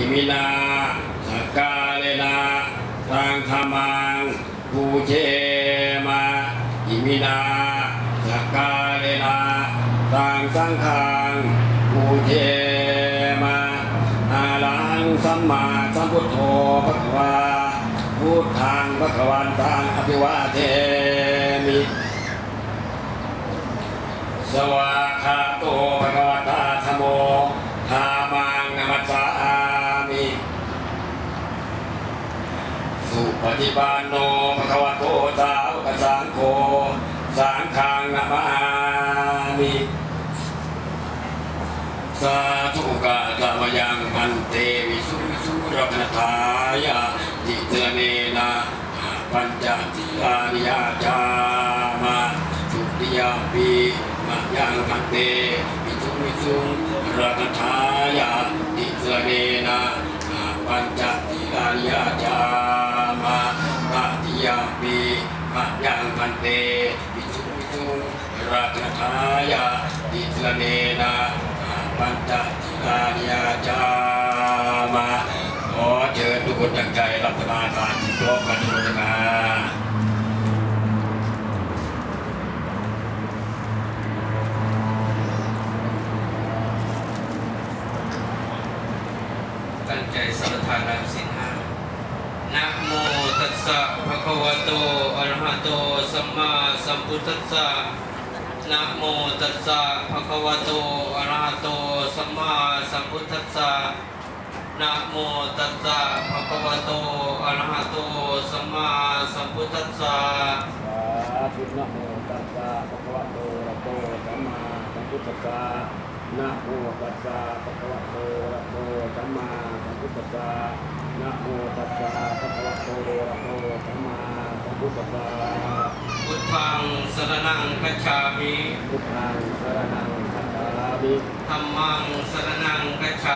อิมินาสกกาเลนะตังธรรมังปูเชมาอิมินาสกกาเลนะตังสังฆังปูเชมาอาลังสัมมาสัมพุทโธภะคะวาพุทธังภะคะวันตังอภิวาเทมิสวากาโตภะคะวตาธโมธามังนัมัสสามิ สุปฏิปันโนภะคะวะโตสาวกสังโฆสังฆังนะมามิสาธุกะตะมยังพันเตวิสุวิสุรักนทายาติเตเนนะปัญจทิลานิยาจามาสุติยาปีมะยังมันเตมิทุมิทุรักทายาติเสเนนะอาปัญจทิลานิยาจา มันเตมิทุมิทุรักทายาติเสเนนาปัญจทิลานิยาจามาขอเชิญทุกคนตั้งใจรับประทานอาหารพร้อมกันทุกคนนะตั้งใจสมทานรักสินห้านะโมตัสสะภะคะวะโตอะระหะโต สัมมาสัมพุทธัสสะนะโมตัสสะภะคะวะโตอะระหะโตสัมมาสัมพุทธัสสะนะโมตัสสะภะคะวะโตอะระหะโตสัมมาสัมพุทธัสสะสาธุนะโมตัสสะภะคะวะโตอะระหะโตสัมมาสัมพุทธัสสะนะโมตัสสะภะคะวะโตอะระหะโตสัมมาสัมพุทธัสสะนะโมตัสสะภะคะวะโตอะระหะโตสัมมา สัมพุทธัสสะพุทธังสรณังคัจฉามิพุทธังสรณังคัจฉามิธัมมังสรณังคัจฉา